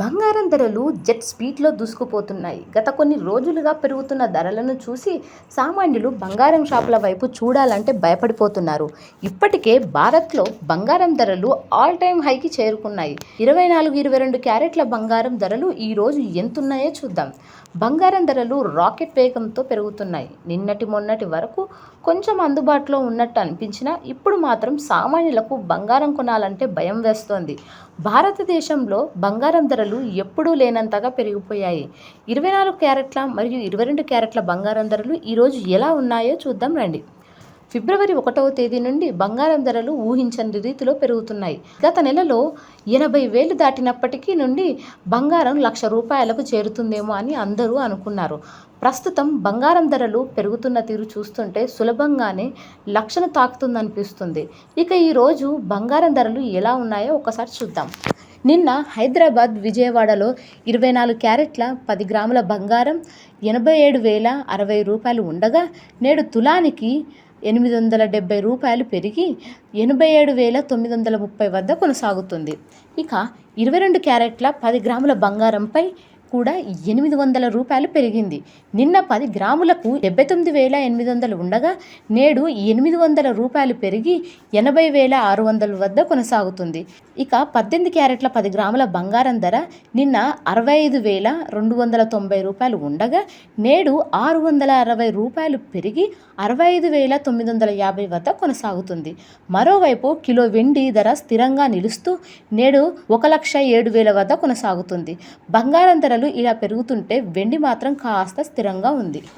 బంగారం ధరలు జెట్ స్పీడ్లో దూసుకుపోతున్నాయి. గత కొన్ని రోజులుగా పెరుగుతున్న ధరలను చూసి సామాన్యులు బంగారం షాపుల వైపు చూడాలంటే భయపడిపోతున్నారు. ఇప్పటికే భారత్లో బంగారం ధరలు ఆల్ టైమ్ హైకి చేరుకున్నాయి. ఇరవై నాలుగు ఇరవై రెండు క్యారెట్ల బంగారం ధరలు ఈరోజు ఎంతున్నాయో చూద్దాం. బంగారం ధరలు రాకెట్ వేగంతో పెరుగుతున్నాయి. నిన్నటి మొన్నటి వరకు కొంచెం అందుబాటులో ఉన్నట్టు అనిపించినా ఇప్పుడు మాత్రం సామాన్యులకు బంగారం కొనాలంటే భయం వేస్తోంది. భారతదేశంలో బంగారం ధరలు ఎప్పుడూ లేనంతగా పెరిగిపోయాయి. ఇరవై నాలుగు క్యారెట్ల మరియు ఇరవై రెండు క్యారెట్ల బంగారం ధరలు ఈరోజు ఎలా ఉన్నాయో చూద్దాం రండి. ఫిబ్రవరి ఒకటవ తేదీ నుండి బంగారం ధరలు ఊహించని రీతిలో పెరుగుతున్నాయి. గత నెలలో ఎనభై వేలు దాటినప్పటికీ నుండి బంగారం లక్ష రూపాయలకు చేరుతుందేమో అని అందరూ అనుకున్నారు. ప్రస్తుతం బంగారం ధరలు పెరుగుతున్న తీరు చూస్తుంటే సులభంగానే లక్షను తాకుతుందనిపిస్తుంది. ఇక ఈరోజు బంగారం ధరలు ఎలా ఉన్నాయో ఒకసారి చూద్దాం. నిన్న హైదరాబాద్ విజయవాడలో ఇరవై నాలుగు క్యారెట్ల పది గ్రాముల బంగారం ఎనభై ఏడు వేల అరవై రూపాయలు ఉండగా నేడు తులానికి ఎనిమిది వందల డెబ్బై రూపాయలు పెరిగి ఎనభై ఏడు వేల తొమ్మిది వందల ముప్పై వద్ద కొనసాగుతుంది. ఇక ఇరవై రెండు క్యారెట్ల పది గ్రాముల బంగారంపై కూడా ఎనిమిది వందల రూపాయలు పెరిగింది. నిన్న పది గ్రాములకు డెబ్బై తొమ్మిది వేల ఎనిమిది వందలు ఉండగా నేడు ఎనిమిది వందల రూపాయలు పెరిగి ఎనభై వేల ఆరు వందల వద్ద కొనసాగుతుంది. ఇక పద్దెనిమిది క్యారెట్ల పది గ్రాముల బంగారం ధర నిన్న అరవై ఐదు వేల రెండు వందల తొంభై రూపాయలు ఉండగా నేడు ఆరు వందల అరవై రూపాయలు పెరిగి అరవై ఐదు వేల తొమ్మిది వందల యాభై వద్ద కొనసాగుతుంది. మరోవైపు కిలో వెండి ధర స్థిరంగా నిలుస్తూ నేడు ఒక లక్ష ఏడు వేల వద్ద కొనసాగుతుంది. బంగారం ధరలు ఇలా పెరుగుతుంటే వెండి మాత్రం కాస్త స్థిరంగా ఉంది.